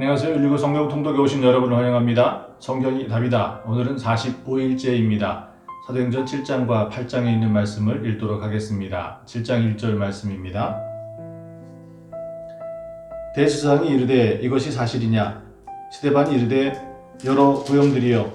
안녕하세요. 119 성경 통독에 오신 여러분을 환영합니다. 성경이 답이다. 오늘은 45일째입니다. 사도행전 7장과 8장에 있는 말씀을 읽도록 하겠습니다. 7장 1절 말씀입니다. 대수상이 이르되 이것이 사실이냐? 시대반이 이르되 여러 고용들이여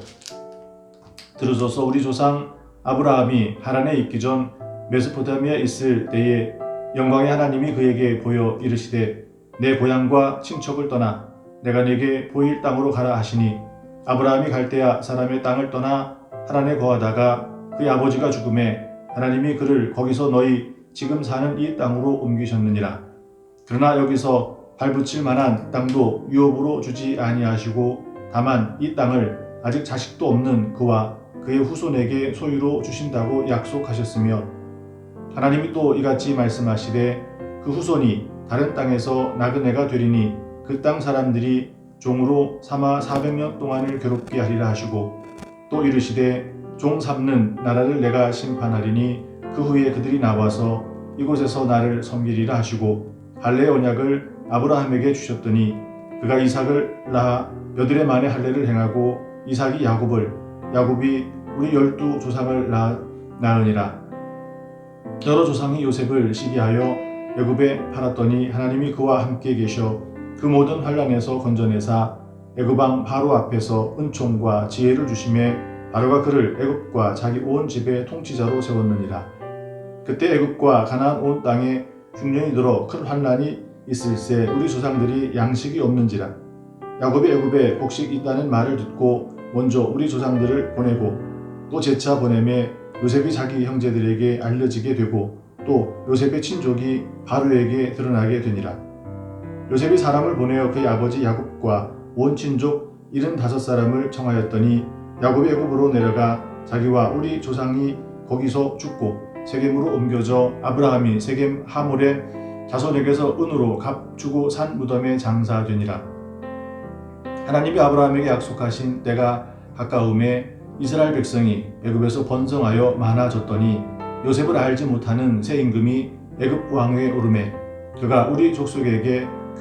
들으소서 우리 조상 아브라함이 하란에 있기 전 메소포타미아에 있을 때에 영광의 하나님이 그에게 보여 이르시되 내 고향과 친척을 떠나 내가 네게 보일 땅으로 가라 하시니 아브라함이 갈대아 사람의 땅을 떠나 하란에 거하다가 그의 아버지가 죽음에 하나님이 그를 거기서 너희 지금 사는 이 땅으로 옮기셨느니라. 그러나 여기서 발붙일 만한 땅도 유업으로 주지 아니하시고 다만 이 땅을 아직 자식도 없는 그와 그의 후손에게 소유로 주신다고 약속하셨으며 하나님이 또 이같이 말씀하시되 그 후손이 다른 땅에서 나그네가 되리니 그 땅 사람들이 종으로 삼아 400년 동안을 괴롭게 하리라 하시고 또 이르시되 종 삼는 나라를 내가 심판하리니 그 후에 그들이 나와서 이곳에서 나를 섬기리라 하시고 할례의 언약을 아브라함에게 주셨더니 그가 이삭을 낳아 여드레 만에 할례를 행하고 이삭이 야곱을 야곱이 우리 열두 조상을 낳, 낳으니라. 여러 조상이 요셉을 시기하여 애굽에 팔았더니 하나님이 그와 함께 계셔 그 모든 환란에서 건져내사 애굽왕 바로 앞에서 은총과 지혜를 주심에 바로가 그를 애굽과 자기 온 집의 통치자로 세웠느니라 그때 애굽과 가나안 온 땅에 흉년이 들어 큰 환란이 있을새 우리 조상들이 양식이 없는지라 야곱이 애굽에 곡식 있다는 말을 듣고 먼저 우리 조상들을 보내고 또 재차 보내매 요셉이 자기 형제들에게 알려지게 되고 또 요셉의 친족이 바로에게 드러나게 되니라. 요셉이 사람을 보내어 그의 아버지 야곱과 온 친족 75사람을 청하였더니 야곱이 애굽으로 내려가 자기와 우리 조상이 거기서 죽고 세겜으로 옮겨져 아브라함이 세겜 하몰의 자손에게서 은으로 값 주고 산 무덤에 장사되니라. 하나님이 아브라함에게 약속하신 때가 가까움에 이스라엘 백성이 애굽에서 번성하여 많아졌더니 요셉을 알지 못하는 새 임금이 애굽 왕위에 오르매 그가 우리 족속에게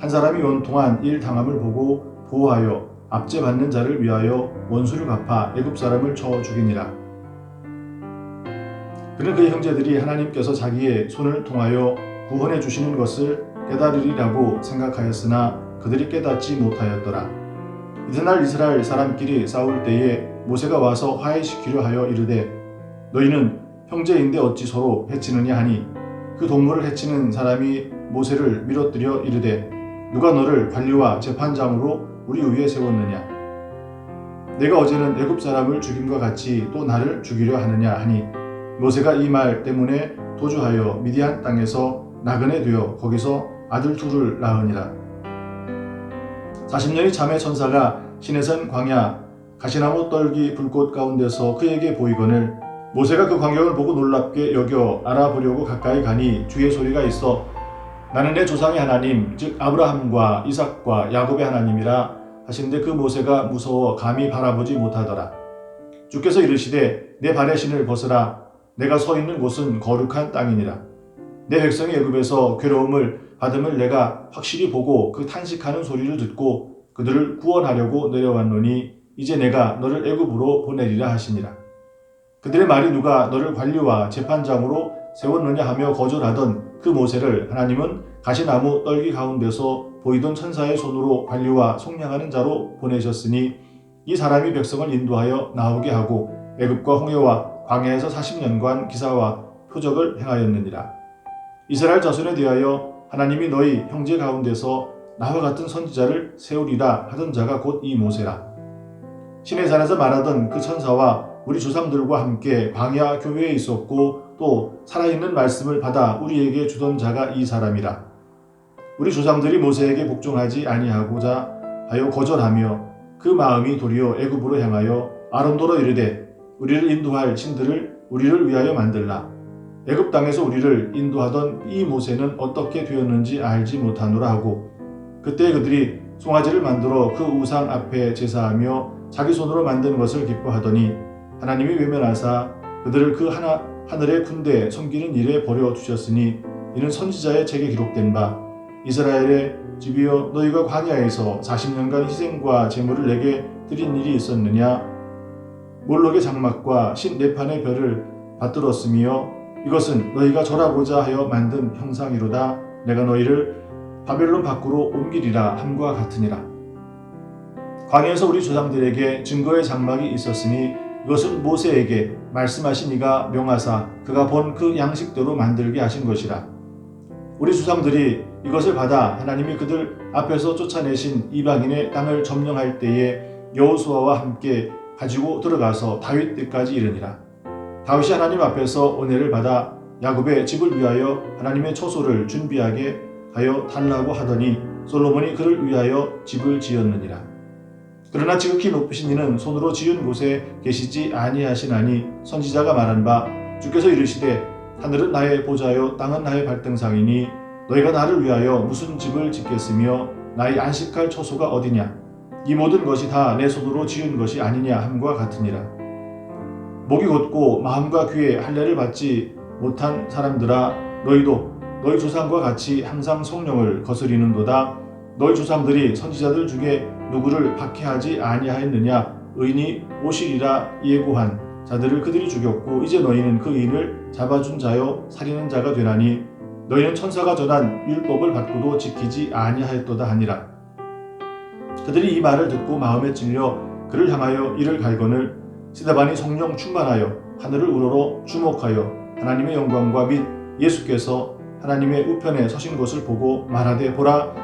한 사람이 원통한 일 당함을 보고 보호하여 압제받는 자를 위하여 원수를 갚아 애굽 사람을 쳐 죽이니라. 그는 그의 형제들이 하나님께서 자기의 손을 통하여 구원해 주시는 것을 깨달으리라고 생각하였으나 그들이 깨닫지 못하였더라. 이튿날 이스라엘 사람끼리 싸울 때에 모세가 와서 화해시키려 하여 이르되 너희는 형제인데 어찌 서로 해치느냐 하니 그 동물을 해치는 사람이 모세를 밀어뜨려 이르되 누가 너를 관리와 재판장으로 우리 위에 세웠느냐? 내가 어제는 애굽 사람을 죽임과 같이 또 나를 죽이려 하느냐 하니 모세가 이 말 때문에 도주하여 미디안 땅에서 나그네 되어 거기서 아들 둘을 낳으니라. 40년이 참의 천사가 시내산 광야 가시나무 떨기 불꽃 가운데서 그에게 보이거늘 모세가 그 광경을 보고 놀랍게 여겨 알아보려고 가까이 가니 주의 소리가 있어 나는 내 조상의 하나님 즉 아브라함과 이삭과 야곱의 하나님이라 하시는데 그 모세가 무서워 감히 바라보지 못하더라. 주께서 이르시되 내 발의 신을 벗으라. 내가 서 있는 곳은 거룩한 땅이니라. 내 백성이 애굽에서 괴로움을 받음을 내가 확실히 보고 그 탄식하는 소리를 듣고 그들을 구원하려고 내려왔노니 이제 내가 너를 애굽으로 보내리라 하시니라. 그들의 말이 누가 너를 관리와 재판장으로 세웠느냐 하며 거절하던 그 모세를 하나님은 가시나무 떨기 가운데서 보이던 천사의 손으로 관리와 속량하는 자로 보내셨으니 이 사람이 백성을 인도하여 나오게 하고 애굽과 홍해와 광야에서 40년간 기사와 표적을 행하였느니라. 이스라엘 자손에 대하여 하나님이 너희 형제 가운데서 나와 같은 선지자를 세우리라 하던 자가 곧 이 모세라. 신의 산에서 말하던 그 천사와 우리 조상들과 함께 광야 교회에 있었고 또 살아있는 말씀을 받아 우리에게 주던 자가 이 사람이라. 우리 조상들이 모세에게 복종하지 아니하고자 하여 거절하며 그 마음이 도리어 애굽으로 향하여 아론도로 이르되 우리를 인도할 신들을 우리를 위하여 만들라 애굽 땅에서 우리를 인도하던 이 모세는 어떻게 되었는지 알지 못하노라 하고 그때 그들이 송아지를 만들어 그 우상 앞에 제사하며 자기 손으로 만든 것을 기뻐하더니 하나님이 외면하사 그들을 그 하나, 하늘의 군대에 섬기는 일에 버려 두셨으니 이는 선지자의 책에 기록된 바 이스라엘의 집이여 너희가 광야에서 40년간 희생과 제물을 내게 드린 일이 있었느냐? 몰록의 장막과 신 네판의 별을 받들었으며 이것은 너희가 절하고자 하여 만든 형상이로다. 내가 너희를 바벨론 밖으로 옮기리라 함과 같으니라. 광야에서 우리 조상들에게 증거의 장막이 있었으니 이것은 모세에게 말씀하신 이가 명하사 그가 본 그 양식대로 만들게 하신 것이라 우리 조상들이 이것을 받아 하나님이 그들 앞에서 쫓아내신 이방인의 땅을 점령할 때에 여호수아와 함께 가지고 들어가서 다윗 때까지 이르니라. 다윗이 하나님 앞에서 은혜를 받아 야곱의 집을 위하여 하나님의 초소를 준비하게 하여 달라고 하더니 솔로몬이 그를 위하여 집을 지었느니라. 그러나 지극히 높으신 이는 손으로 지은 곳에 계시지 아니하시나니 선지자가 말한 바 주께서 이르시되 하늘은 나의 보좌요 땅은 나의 발등상이니 너희가 나를 위하여 무슨 집을 짓겠으며 나의 안식할 처소가 어디냐? 이 모든 것이 다 내 손으로 지은 것이 아니냐 함과 같으니라. 목이 곧고 마음과 귀에 할례를 받지 못한 사람들아 너희도 너희 조상과 같이 항상 성령을 거스리는도다. 너희 조상들이 선지자들 중에 누구를 박해하지 아니하였느냐 의인이 오시리라 예고한 자들을 그들이 죽였고 이제 너희는 그 의인을 잡아준 자요 살리는 자가 되나니 너희는 천사가 전한 율법을 받고도 지키지 아니하였도다 하니라. 그들이 이 말을 듣고 마음에 찔려 그를 향하여 이를 갈거늘 스데반이 성령 충만하여 하늘을 우러러 주목하여 하나님의 영광과 및 예수께서 하나님의 우편에 서신 것을 보고 말하되 보라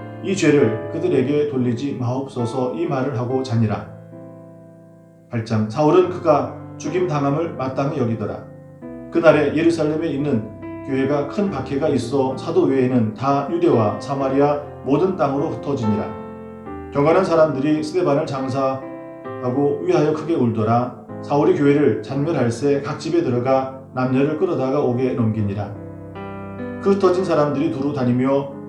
이 죄를 그들에게 돌리지 마옵소서 이 말을 하고 자니라. 8장 사울은 그가 죽임 당함을 마땅히 여기더라. 그날에 예루살렘에 있는 교회가 큰 박해가 있어 사도 외에는 다 유대와 사마리아 모든 땅으로 흩어지니라. 경건한 사람들이 스데반을 장사하고 위하여 크게 울더라. 사울이 교회를 잔멸할새 각 집에 들어가 남녀를 끌어다가 옥에 넘기니라. 그 흩어진 사람들이 두루 다니며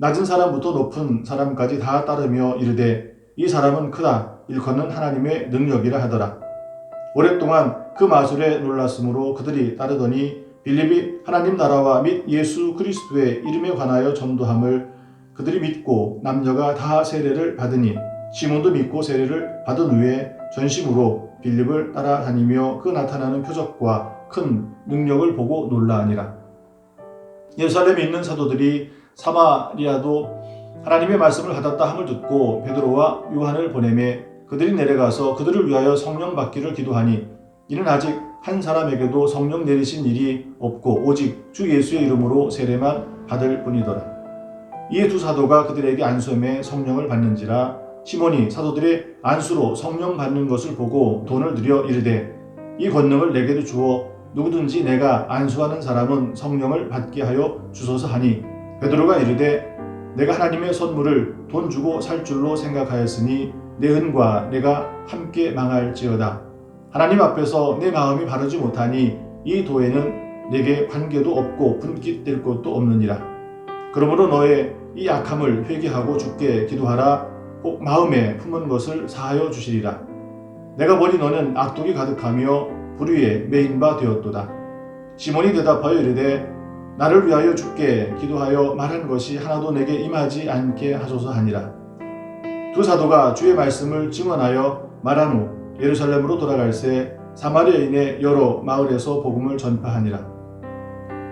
낮은 사람부터 높은 사람까지 다 따르며 이르되 이 사람은 크다 일컫는 하나님의 능력이라 하더라. 오랫동안 그 마술에 놀랐으므로 그들이 따르더니 빌립이 하나님 나라와 및 예수 그리스도의 이름에 관하여 전도함을 그들이 믿고 남녀가 다 세례를 받으니 시몬도 믿고 세례를 받은 후에 전심으로 빌립을 따라다니며 그 나타나는 표적과 큰 능력을 보고 놀라니라. 예루살렘에 있는 사도들이 사마리아도 하나님의 말씀을 받았다 함을 듣고 베드로와 요한을 보내매 그들이 내려가서 그들을 위하여 성령 받기를 기도하니 이는 아직 한 사람에게도 성령 내리신 일이 없고 오직 주 예수의 이름으로 세례만 받을 뿐이더라. 이에 두 사도가 그들에게 안수함에 성령을 받는지라 시몬이 사도들의 안수로 성령 받는 것을 보고 돈을 들여 이르되 이 권능을 내게도 주어 누구든지 내가 안수하는 사람은 성령을 받게 하여 주소서 하니 베드로가 이르되 내가 하나님의 선물을 돈 주고 살 줄로 생각하였으니 내 은과 내가 함께 망할지어다. 하나님 앞에서 내 마음이 바르지 못하니 이 도에는 내게 관계도 없고 분깃될 것도 없느니라. 그러므로 너의 이 약함을 회개하고 주께 기도하라. 꼭 마음에 품은 것을 사하여 주시리라. 내가 보니 너는 악독이 가득하며 불위에 메인 바 되었도다. 시몬이 대답하여 이르되 나를 위하여 주께 기도하여 말한 것이 하나도 내게 임하지 않게 하소서 하니라. 두 사도가 주의 말씀을 증언하여 말한 후 예루살렘으로 돌아갈 새 사마리아인의 여러 마을에서 복음을 전파하니라.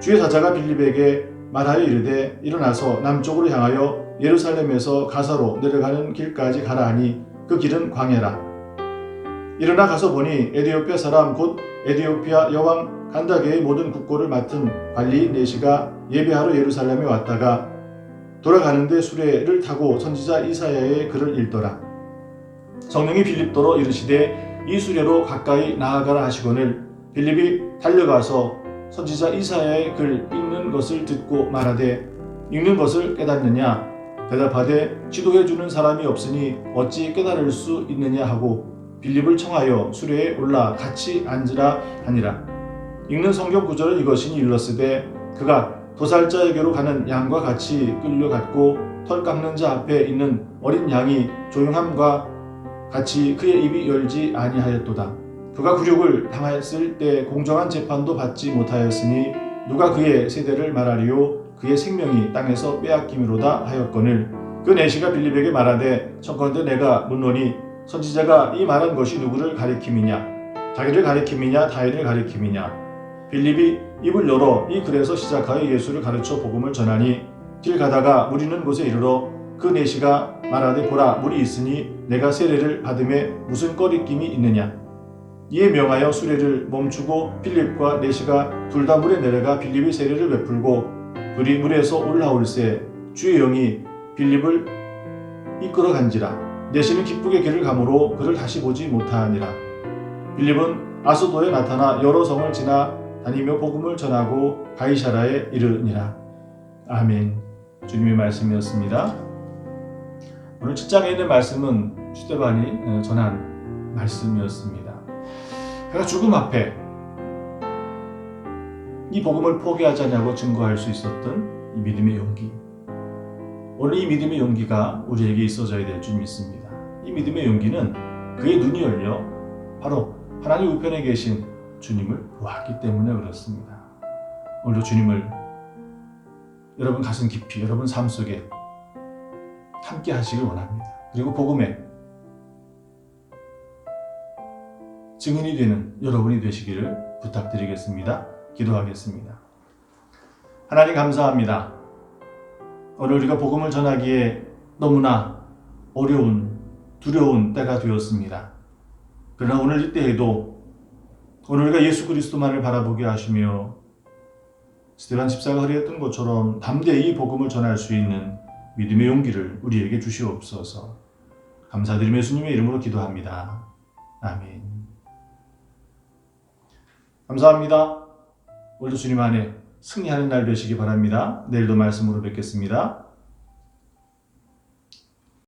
주의 사자가 빌립에게 말하여 이르되 일어나서 남쪽으로 향하여 예루살렘에서 가사로 내려가는 길까지 가라 하니 그 길은 광야라. 일어나 가서 보니 에디오피아 사람 곧 에디오피아 여왕 간다게의 모든 국고를 맡은 관리인 네시가 예배하러 예루살렘에 왔다가 돌아가는데 수레를 타고 선지자 이사야의 글을 읽더라. 성령이 빌립도로 이르시되 이 수레로 가까이 나아가라 하시거늘 빌립이 달려가서 선지자 이사야의 글 읽는 것을 듣고 말하되 읽는 것을 깨닫느냐? 대답하되 지도해 주는 사람이 없으니 어찌 깨달을 수 있느냐? 하고 빌립을 청하여 수레에 올라 같이 앉으라 하니라 읽는 성경 구절은 이것이니 일렀으되 그가 도살자에게로 가는 양과 같이 끌려갔고 털 깎는 자 앞에 있는 어린 양이 조용함과 같이 그의 입이 열지 아니하였도다. 그가 굴욕을 당했을 때 공정한 재판도 받지 못하였으니 누가 그의 세대를 말하리요? 그의 생명이 땅에서 빼앗김이로다 하였거늘. 그 내시가 빌립에게 말하되 청컨대 내가 묻노니 선지자가 이 말한 것이 누구를 가리킴이냐? 자기를 가리킴이냐? 타인을 가리킴이냐 빌립이 입을 열어 이 글에서 시작하여 예수를 가르쳐 복음을 전하니 길 가다가 물 있는 곳에 이르러 그 내시가 말하되 보라 물이 있으니 내가 세례를 받음에 무슨 꺼리낌이 있느냐? 이에 명하여 수레를 멈추고 빌립과 내시가 둘 다 물에 내려가 빌립이 세례를 베풀고 둘이 물에서 올라올새 주의 영이 빌립을 이끌어 간지라. 내시는 기쁘게 길을 가므로 그를 다시 보지 못하니라. 빌립은 아소도에 나타나 여러 성을 지나 다니며 복음을 전하고 가이사라에 이르니라 아멘 주님의 말씀이었습니다 오늘 7장에 있는 말씀은 슈테반이 전한 말씀이었습니다 그가 죽음 앞에 이 복음을 포기하자냐고 증거할 수 있었던 이 믿음의 용기. 오늘 이 믿음의 용기가 우리에게 있어져야 될 줄 믿습니다. 이 믿음의 용기는 그의 눈이 열려 바로 하나님 우편에 계신 주님을 보았기 때문에 그렇습니다. 오늘도 주님을 여러분 가슴 깊이 여러분 삶 속에 함께 하시길 원합니다. 그리고 복음에 증인이 되는 여러분이 되시기를 부탁드리겠습니다. 기도하겠습니다. 하나님 감사합니다. 오늘 우리가 복음을 전하기에 너무나 어려운 두려운 때가 되었습니다. 그러나 오늘 이때에도 오늘 우리가 예수 그리스도만을 바라보게 하시며 스테반 집사가 그랬던 것처럼 담대히 복음을 전할 수 있는 믿음의 용기를 우리에게 주시옵소서. 감사드리며 예수님의 이름으로 기도합니다. 아멘. 감사합니다. 오늘도 주님 안에 승리하는 날 되시기 바랍니다. 내일도 말씀으로 뵙겠습니다.